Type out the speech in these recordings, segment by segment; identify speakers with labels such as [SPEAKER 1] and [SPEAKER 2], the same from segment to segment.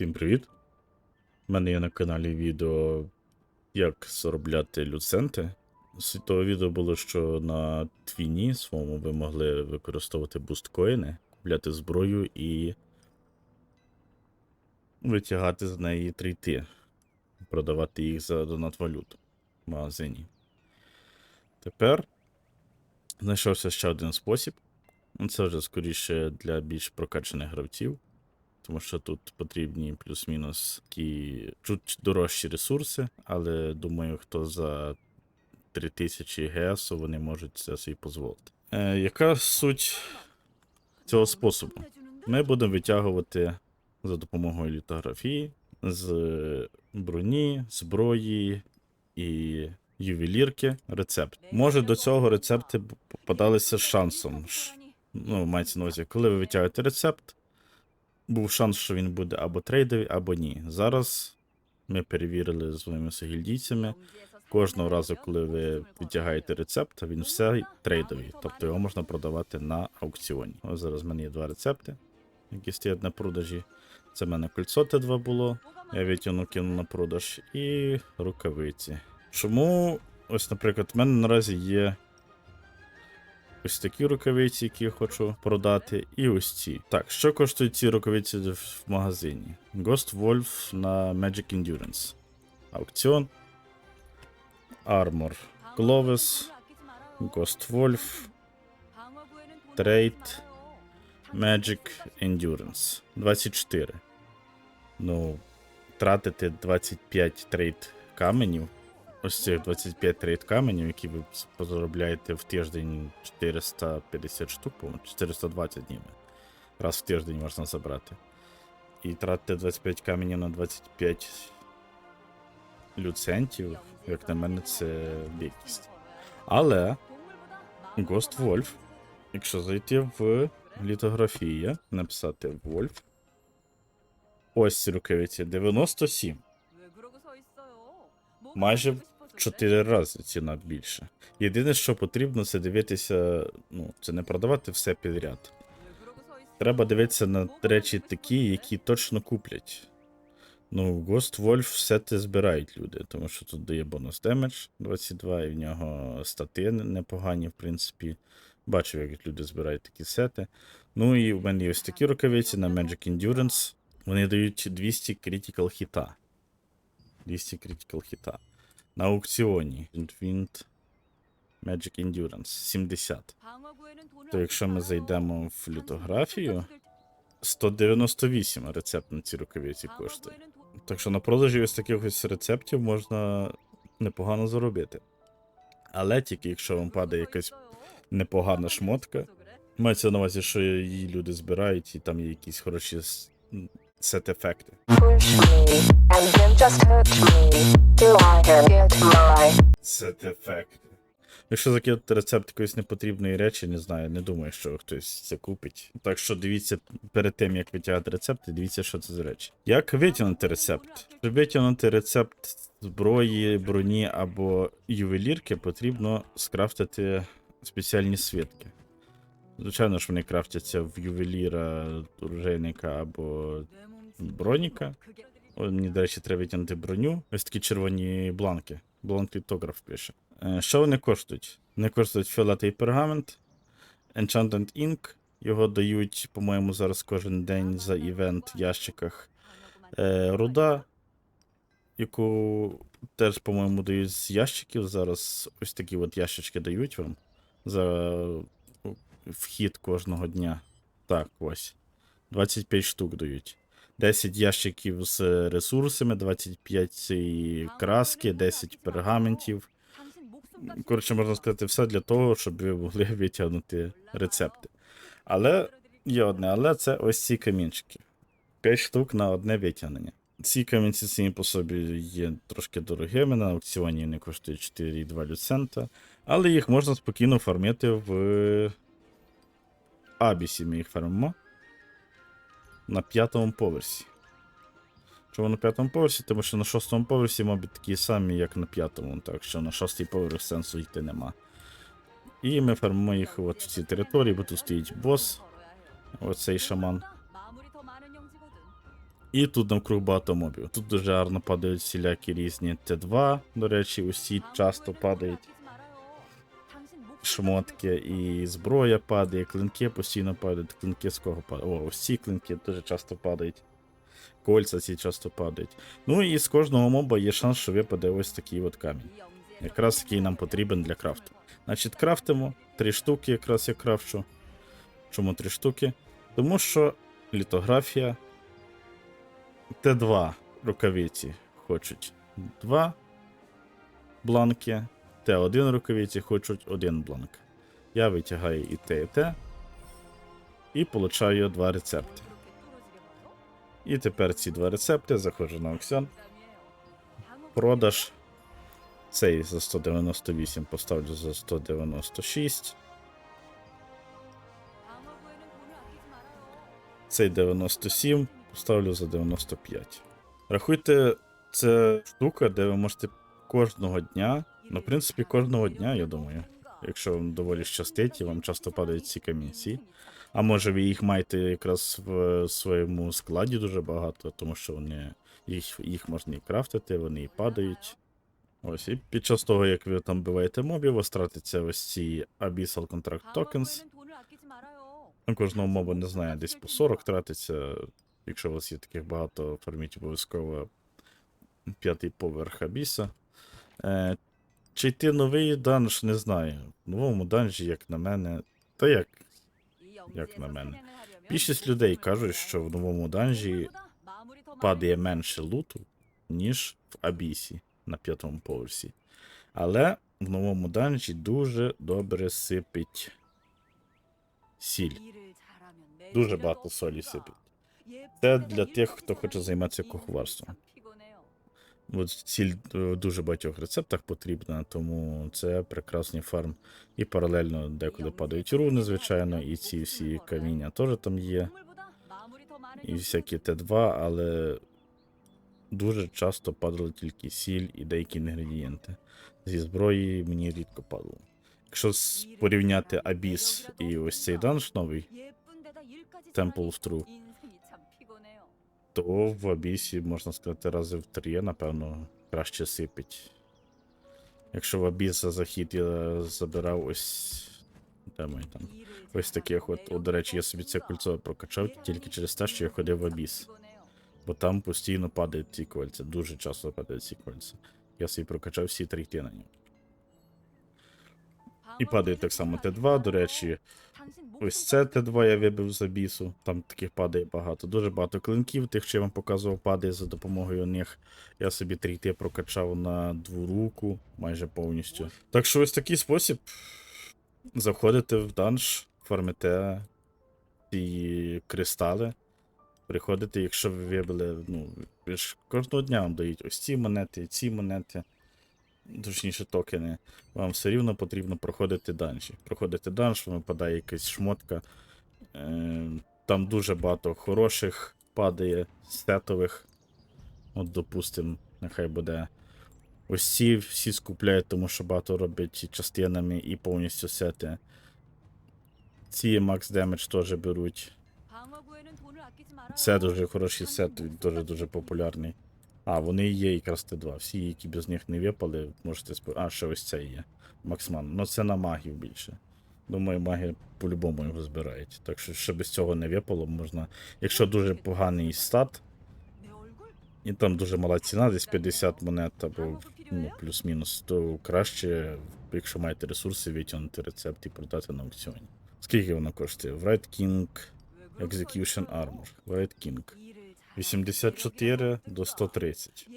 [SPEAKER 1] Всім привіт! У мене є на каналі відео, як заробляти люценти. Суть відео було, що на твіні своєму ви могли використовувати бусткоїни, купляти зброю і витягати з неї трейти, продавати їх за донат валюту в магазині. Тепер знайшовся ще один спосіб. Це вже скоріше для більш прокачаних гравців тому що тут потрібні плюс-мінус такі чуть дорожчі ресурси, але думаю, хто за 3000 ГС вони можуть це собі дозволити. Е, яка суть цього способу? Ми будемо витягувати за допомогою літографії з броні, зброї і ювелірки рецепт. Може до цього рецепти попадалися з шансом. Ну, мається на увазі, коли ви витягуєте рецепт, був шанс, що він буде або трейдовий, або ні. Зараз ми перевірили з моїми сагільдійцями. Кожного разу, коли ви відтягаєте рецепт, він все трейдовий, тобто його можна продавати на аукціоні. Ось зараз в мене є два рецепти, які стоять на продажі. Це в мене кольцо Т2 було, я витягнув кинув на продаж, і рукавиці. Чому, ось, наприклад, в мене наразі є ось такі рукавиці, які я хочу продати, і ось ці. Так, що коштують ці рукавиці в магазині? Ghost Wolf на Magic Endurance. Аукціон. Armor. Gloves. Ghost Wolf.
[SPEAKER 2] Трейд.
[SPEAKER 1] Magic Endurance. 24. Ну, тратити 25 трейд каменів. Ось цих 25 трейд каменів, які ви заробляєте в тиждень 450 штук, по-моєму, 420 днів. Раз в тиждень можна забрати. І тратити 25 каменів на 25 люцентів, як на мене, це бідність. Але Ghost Wolf, якщо зайти в літографія, написати Wolf. Ось ці рукавиці 97. Майже 4 рази ціна більше. Єдине, що потрібно, це дивитися, ну, це не продавати все підряд. Треба дивитися на речі такі, які точно куплять. Ну, Ghost Wolf все те збирають люди, тому що тут дає бонус демедж 22, і в нього стати непогані, в принципі. Бачив, як люди збирають такі сети. Ну і в мене є ось такі рукавиці на Magic Endurance. Вони дають 200 critical хіта. 200 critical хіта. На аукціоні. Wind Magic Endurance 70.
[SPEAKER 2] То якщо ми зайдемо в літографію,
[SPEAKER 1] 198 рецепт на ці рукавиці коштує. Так що на продажі ось таких ось рецептів можна непогано заробити. Але тільки якщо вам падає якась непогана шмотка, мається на увазі, що її люди збирають, і там є якісь хороші с- м, сет-ефекти.
[SPEAKER 3] push me, and then just touch me, till I can get my
[SPEAKER 1] Сет-ефекти. Якщо закидати рецепт якоїсь непотрібної речі, не знаю, не думаю, що хтось це купить. Так що дивіться перед тим, як витягати рецепти, дивіться, що це за речі. Як витягнути рецепт? Щоб витягнути рецепт зброї, броні або ювелірки, потрібно скрафтити спеціальні свитки. Звичайно ж, вони крафтяться в ювеліра, оружейника або броніка. Мені, до речі, треба витягнути броню. Ось такі червоні бланки. Бланк літограф пише. Е, Що вони коштують? Вони коштують фіолетовий пергамент, Enchanted Ink. Його дають, по-моєму, зараз кожен день за івент в ящиках. Е, руда, яку теж, по-моєму, дають з ящиків. Зараз ось такі от ящички дають вам за вхід кожного дня. Так, ось. 25 штук дають. 10 ящиків з ресурсами, 25 краски, 10 пергаментів. Коротше, можна сказати, все для того, щоб ви могли витягнути рецепти. Але є одне, але це ось ці камінчики. 5 штук на одне витягнення. Ці камінці самі по собі є трошки дорогими, на аукціоні вони коштують 4,2 люцента, але їх можна спокійно фармити в Абісі. Ми їх фармимо на п'ятому поверсі. Чому на п'ятому поверсі? Тому що на шостому поверсі, мабуть, такі самі, як на п'ятому, так що на шостий поверх сенсу йти нема. І ми фармимо їх от в цій території, бо тут стоїть бос, оцей шаман. І тут навкруг багато мобів. Тут дуже гарно падають всілякі різні Т2, до речі, усі часто падають. Шмотки і зброя падає, клинки постійно падають. Клинки з кого падають? О, ці клинки дуже часто падають. Кольця ці часто падають. Ну і з кожного моба є шанс, що випаде ось такий от камінь. Якраз який нам потрібен для крафту. Значить, крафтимо три штуки, якраз я крафчу. Чому три штуки? Тому що літографія Т2 рукавиці хочуть два бланки, Т1 рукавиці хочуть один бланк. Я витягаю і те, і те, і получаю два рецепти. І тепер ці два рецепти заходжу на аукціон. Продаж. Цей за 198 поставлю за 196. Цей 97 поставлю за 95. Рахуйте, це штука, де ви можете кожного дня, ну, в принципі, кожного дня, я думаю, якщо вам доволі щастить і вам часто падають ці камінці. А може ви їх маєте якраз в своєму складі дуже багато, тому що вони їх, їх можна і крафтити, вони і падають. Ось, і під час того, як ви там биваєте мобів, у вас тратиться ось ці Abyssal Contract Tokens. Кожного моба не знаю, десь по 40 тратиться. Якщо у вас є таких багато, форміть обов'язково п'ятий поверх Абіса. Чи йти новий данж, не знаю. В новому данжі, як на мене. Та як?
[SPEAKER 2] як на мене.
[SPEAKER 1] Більшість людей кажуть, що в новому данжі падає менше луту, ніж в Абісі на п'ятому поверсі. Але в новому данжі дуже добре сипить сіль.
[SPEAKER 2] Дуже багато солі сипить. Це для тих, хто хоче займатися куховарством.
[SPEAKER 1] От сіль в дуже багатьох рецептах потрібна, тому це прекрасний фарм. І паралельно деколи падають руни, звичайно, і ці всі каміння теж там є, і всякі Т2, але дуже часто падали тільки сіль і деякі інгредієнти. Зі зброї мені рідко падало. Якщо порівняти Абіс і ось цей данж новий,
[SPEAKER 2] Temple of True,
[SPEAKER 1] то в Абісі, можна сказати, рази в три, напевно, краще сипить. Якщо в Абіс за захід я забирав ось. Де ми там?
[SPEAKER 2] Ось таких от, от, до речі, я собі це кольцо
[SPEAKER 1] прокачав тільки через те, що я ходив в Абіс. Бо там постійно падають ці кольця, дуже часто падають ці кольця. Я собі прокачав всі три на нього.
[SPEAKER 2] І падає так само Т2, до речі,
[SPEAKER 1] Ось це Т2 я вибив з Абісу, там таких падає багато. Дуже багато клинків, тих, що я вам показував, падає за допомогою них. Я собі трійти прокачав на двуруку майже повністю. Так що ось такий спосіб. Заходите в данж, фармите ці кристали. Приходите, якщо ви вибили, ну, ви ж кожного дня вам дають ось ці монети, ці монети, точніше токени. Вам все рівно потрібно проходити данжі. Проходите данж, випадає якась шмотка. Е, там дуже багато хороших падає, сетових. От, допустим, нехай буде. Ось ці всі скупляють, тому що багато роблять частинами і повністю сети. Ці Max Damage теж беруть.
[SPEAKER 2] Це дуже хороший сет, він дуже дуже
[SPEAKER 1] популярний. А, вони є якраз Т2. Всі, які без них не випали, можете спо... А, ще ось це є. Максман. Ну це на магів більше. Думаю, маги по-любому його збирають. Так що ще без цього не випало, можна. Якщо дуже поганий стат, і там дуже мала ціна, десь 50 монет або ну, плюс-мінус, то краще, якщо маєте ресурси, витягнути рецепт і продати на аукціоні. Скільки воно коштує? Wright King Execution Armor. Wright King. 84 до 130.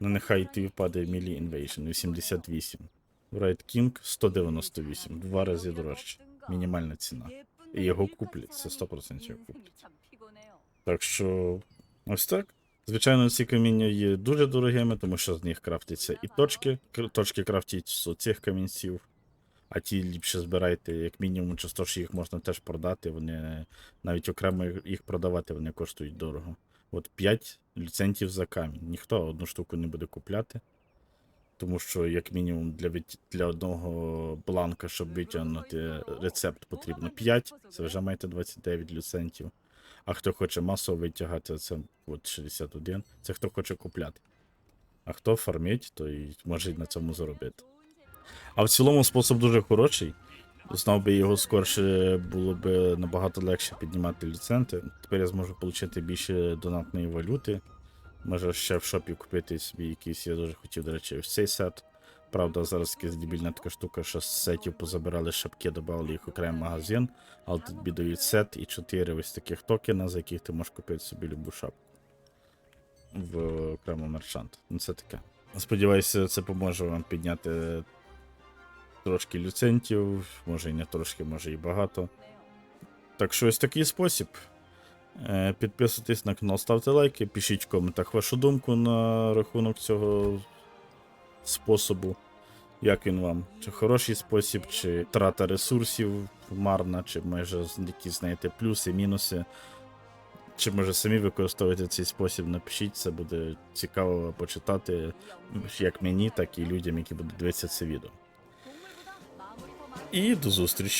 [SPEAKER 1] Ну нехай ти впаде Melee Invasion 88. Wright King 198. Два рази дорожче. Мінімальна ціна. І його куплять, це 100% його куплять. Так що ось так. Звичайно, ці каміння є дуже дорогими, тому що з них крафтяться і точки. Точки крафтять з цих камінців. А ті ліпше збирайте, як мінімум, часто їх можна теж продати. Вони навіть окремо їх продавати вони коштують дорого. От 5 ліцентів за камінь. Ніхто одну штуку не буде купляти. Тому що, як мінімум, для, для одного бланка, щоб витягнути рецепт, потрібно 5. Це вже маєте 29 ліцентів. А хто хоче масово витягати, це от 61. Це хто хоче купляти. А хто фармить, то і може й на цьому заробити. А в цілому спосіб дуже хороший. Знав би його скорше було б набагато легше піднімати ліценти. Тепер я зможу отримати більше донатної валюти. Може ще в шопі купити собі якийсь, я дуже хотів, до речі, ось цей сет. Правда, зараз якась дебільна така штука, що з сетів позабирали шапки, додали їх окремий магазин, але тобі дають сет і 4 ось таких токена, за яких ти можеш купити собі любу шапку в окремий мерчант. Ну це таке. Сподіваюся, це поможе вам підняти трошки люцентів, може і не трошки, може і багато. Так що ось такий спосіб. Е, Підписуйтесь на канал, ставте лайки, пишіть в коментах вашу думку на рахунок цього способу. Як він вам? Чи хороший спосіб, чи трата ресурсів марна, чи може якісь знаєте плюси, мінуси. Чи може самі використовуєте цей спосіб, напишіть, це буде цікаво почитати як мені, так і людям, які будуть дивитися це відео. І до зустрічі!